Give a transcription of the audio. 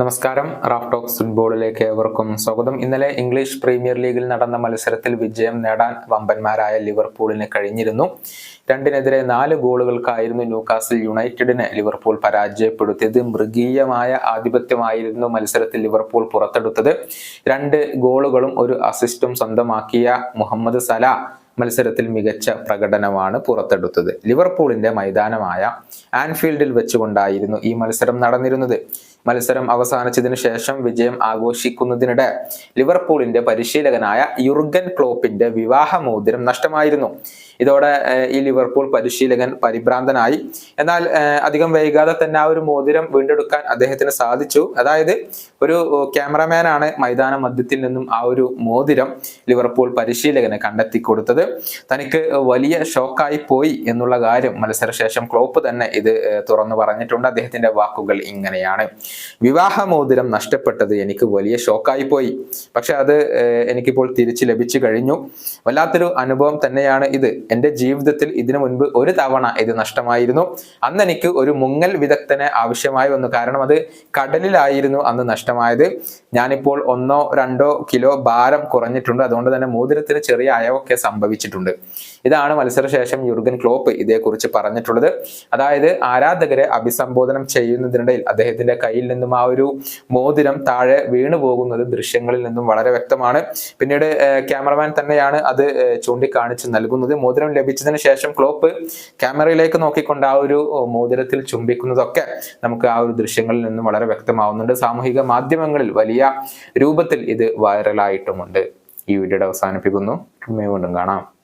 നമസ്കാരം. Raf talks ഫുട്ബോളിലേക്ക് ഏവർക്കും സ്വാഗതം. ഇന്നലെ ഇംഗ്ലീഷ് പ്രീമിയർ ലീഗിൽ നടന്ന മത്സരത്തിൽ വിജയം നേടാൻ വമ്പന്മാരായ ലിവർപൂളിന് കഴിഞ്ഞിരുന്നു. രണ്ടിനെതിരെ നാല് ഗോളുകൾക്കായിരുന്നു ന്യൂകാസിൽ യുണൈറ്റഡിനെ ലിവർപൂൾ പരാജയപ്പെടുത്തിയത്. മൃഗീയമായ ആധിപത്യമായിരുന്നു മത്സരത്തിൽ ലിവർപൂൾ പുറത്തെടുത്തത്. രണ്ട് ഗോളുകളും ഒരു അസിസ്റ്റും സ്വന്തമാക്കിയ മുഹമ്മദ് സല മത്സരത്തിൽ മികച്ച പ്രകടനമാണ് പുറത്തെടുത്തത്. ലിവർപൂളിന്റെ മൈതാനമായ ആൻഫീൽഡിൽ വെച്ചുകൊണ്ടായിരുന്നു ഈ മത്സരം നടന്നിരുന്നത്. മത്സരം അവസാനിച്ചതിന് ശേഷം വിജയം ആഘോഷിക്കുന്നതിനിടെ ലിവർപൂളിന്റെ പരിശീലകനായ യുർഗൻ ക്ലോപ്പിന്റെ വിവാഹ മോതിരം നഷ്ടമായിരുന്നു. ഇതോടെ ഈ ലിവർപൂൾ പരിശീലകൻ പരിഭ്രാന്തനായി. എന്നാൽ അധികം വൈകാതെ തന്നെ ആ ഒരു മോതിരം വീണ്ടെടുക്കാൻ അദ്ദേഹത്തിന് സാധിച്ചു. അതായത് ഒരു ക്യാമറമാനാണ് മൈതാന മധ്യത്തിൽ നിന്നും ആ ഒരു മോതിരം ലിവർപൂൾ പരിശീലകന് കണ്ടെത്തി കൊടുത്തത് തനിക്ക് വലിയ ഷോക്കായി പോയി എന്നുള്ള കാര്യം മത്സരശേഷം ക്ലോപ്പ് തന്നെ ഇത് തുറന്നു പറഞ്ഞിട്ടുണ്ട്. അദ്ദേഹത്തിന്റെ വാക്കുകൾ ഇങ്ങനെയാണ്. വിവാഹ മോതിരം നഷ്ടപ്പെട്ടത് എനിക്ക് വലിയ ഷോക്കായി പോയി. പക്ഷെ അത് എനിക്കിപ്പോൾ തിരിച്ചു ലഭിച്ചു കഴിഞ്ഞു. വല്ലാത്തൊരു അനുഭവം തന്നെയാണ് ഇത്. എന്റെ ജീവിതത്തിൽ ഇതിനു മുൻപ് ഒരു തവണ ഇത് നഷ്ടമായിരുന്നു. അന്ന് എനിക്ക് ഒരു മുങ്ങൽ വിദഗ്ധനെ ആവശ്യമായി വന്നു. കാരണം അത് കടലിലായിരുന്നു അന്ന് നഷ്ടമായത്. ഞാനിപ്പോൾ ഒന്നോ രണ്ടോ കിലോ ഭാരം കുറഞ്ഞിട്ടുണ്ട്. അതുകൊണ്ട് തന്നെ മോതിരത്തിന് ചെറിയ അയവൊക്കെ സംഭവിച്ചിട്ടുണ്ട്. ഇതാണ് മത്സരശേഷം യുർഗൻ ക്ലോപ്പ് ഇതേക്കുറിച്ച് പറഞ്ഞിട്ടുള്ളത്. അതായത് ആരാധകരെ അഭിസംബോധനം ചെയ്യുന്നതിനിടയിൽ അദ്ദേഹത്തിന്റെ കയ്യിൽ നിന്നും ആ ഒരു മോതിരം താഴെ വീണു പോകുന്നത് ദൃശ്യങ്ങളിൽ നിന്നും വളരെ വ്യക്തമാണ്. പിന്നീട് ക്യാമറമാൻ തന്നെയാണ് അത് ചൂണ്ടിക്കാണിച്ച് നൽകുന്നത്. മോതിരം ലഭിച്ചതിന് ശേഷം ക്ലോപ്പ് ക്യാമറയിലേക്ക് നോക്കിക്കൊണ്ട് ആ ഒരു മോതിരത്തിൽ ചുംബിക്കുന്നതൊക്കെ നമുക്ക് ആ ഒരു ദൃശ്യങ്ങളിൽ നിന്നും വളരെ വ്യക്തമാവുന്നുണ്ട്. സാമൂഹിക മാധ്യമങ്ങളിൽ വലിയ രൂപത്തിൽ ഇത് വൈറലായിട്ടുമുണ്ട്. ഈ വീഡിയോയുടെ അവസാനിപ്പിക്കുന്നു. വീണ്ടും കാണാം.